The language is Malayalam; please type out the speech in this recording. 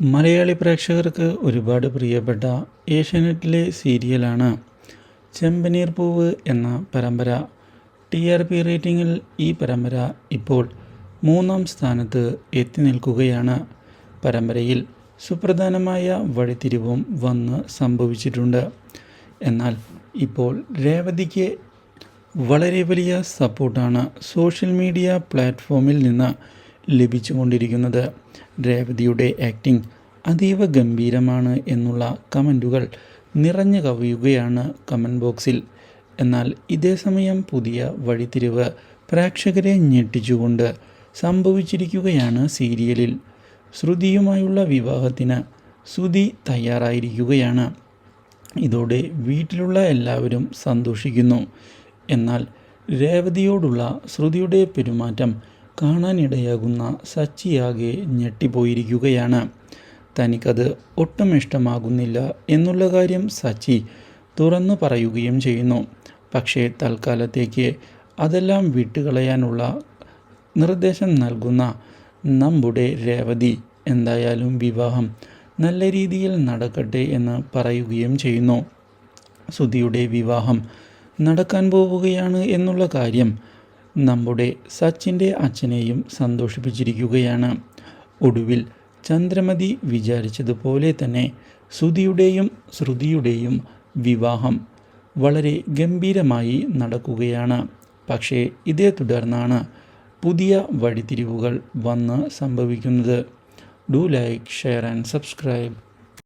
മലയാളി പ്രേക്ഷകർക്ക് ഒരുപാട് പ്രിയപ്പെട്ട ഏഷ്യാനെറ്റിലെ സീരിയലാണ് ചെമ്പനീർ പൂവ് എന്ന പരമ്പര. ടി ആർ പി റേറ്റിംഗിൽ ഈ പരമ്പര ഇപ്പോൾ മൂന്നാം സ്ഥാനത്ത് എത്തി നിൽക്കുകയാണ്. പരമ്പരയിൽ സുപ്രധാനമായ വഴിത്തിരിവും വന്ന് സംഭവിച്ചിട്ടുണ്ട്. എന്നാൽ ഇപ്പോൾ രേവതിക്ക് വളരെ വലിയ സപ്പോർട്ടാണ് സോഷ്യൽ മീഡിയ പ്ലാറ്റ്ഫോമിൽ നിന്ന് ലഭിച്ചുകൊണ്ടിരിക്കുന്നത്. രേവതിയുടെ ആക്ടിംഗ് അതീവ ഗംഭീരമാണ് എന്നുള്ള കമന്റുകൾ നിറഞ്ഞു കവിയുകയാണ് കമന്റ് ബോക്സിൽ എന്നാൽ ഇതേ സമയം പുതിയ വഴിത്തിരിവ് പ്രേക്ഷകരെ ഞെട്ടിച്ചുകൊണ്ട് സംഭവിച്ചിരിക്കുകയാണ് സീരിയലിൽ. ശ്രുതിയുമായുള്ള വിവാഹത്തിന് ശ്രുതി തയ്യാറായിരിക്കുകയാണ്. ഇതോടെ വീട്ടിലുള്ള എല്ലാവരും സന്തോഷിക്കുന്നു. എന്നാൽ രേവതിയോടുള്ള ശ്രുതിയുടെ പെരുമാറ്റം കാണാനിടയാകുന്ന സച്ചിയാകെ ഞെട്ടിപ്പോയിരിക്കുകയാണ്. തനിക്കത് ഒട്ടും ഇഷ്ടമാകുന്നില്ല എന്നുള്ള കാര്യം സച്ചി തുറന്നു പറയുകയും ചെയ്യുന്നു. പക്ഷേ തൽക്കാലത്തേക്ക് അതെല്ലാം വിട്ടുകളയാനുള്ള നിർദ്ദേശം നൽകുന്ന നമ്മുടെ രേവതി എന്തായാലും വിവാഹം നല്ല രീതിയിൽ നടക്കട്ടെ എന്ന് പറയുകയും ചെയ്യുന്നു. സുധിയുടെ വിവാഹം നടക്കാൻ പോവുകയാണ് എന്നുള്ള കാര്യം നമ്മുടെ സച്ചിന്റെ അച്ഛനെയും സന്തോഷിപ്പിച്ചിരിക്കുകയാണ്. ഒടുവിൽ ചന്ദ്രമതി വിചാരിച്ചതുപോലെ തന്നെ സുധിയുടെയും ശ്രുതിയുടെയും വിവാഹം വളരെ ഗംഭീരമായി നടക്കുകയാണ്. പക്ഷേ ഇതേ തുടർന്നാണ് പുതിയ വഴിത്തിരിവുകൾ വന്ന് സംഭവിക്കുന്നത്. Do like share and subscribe.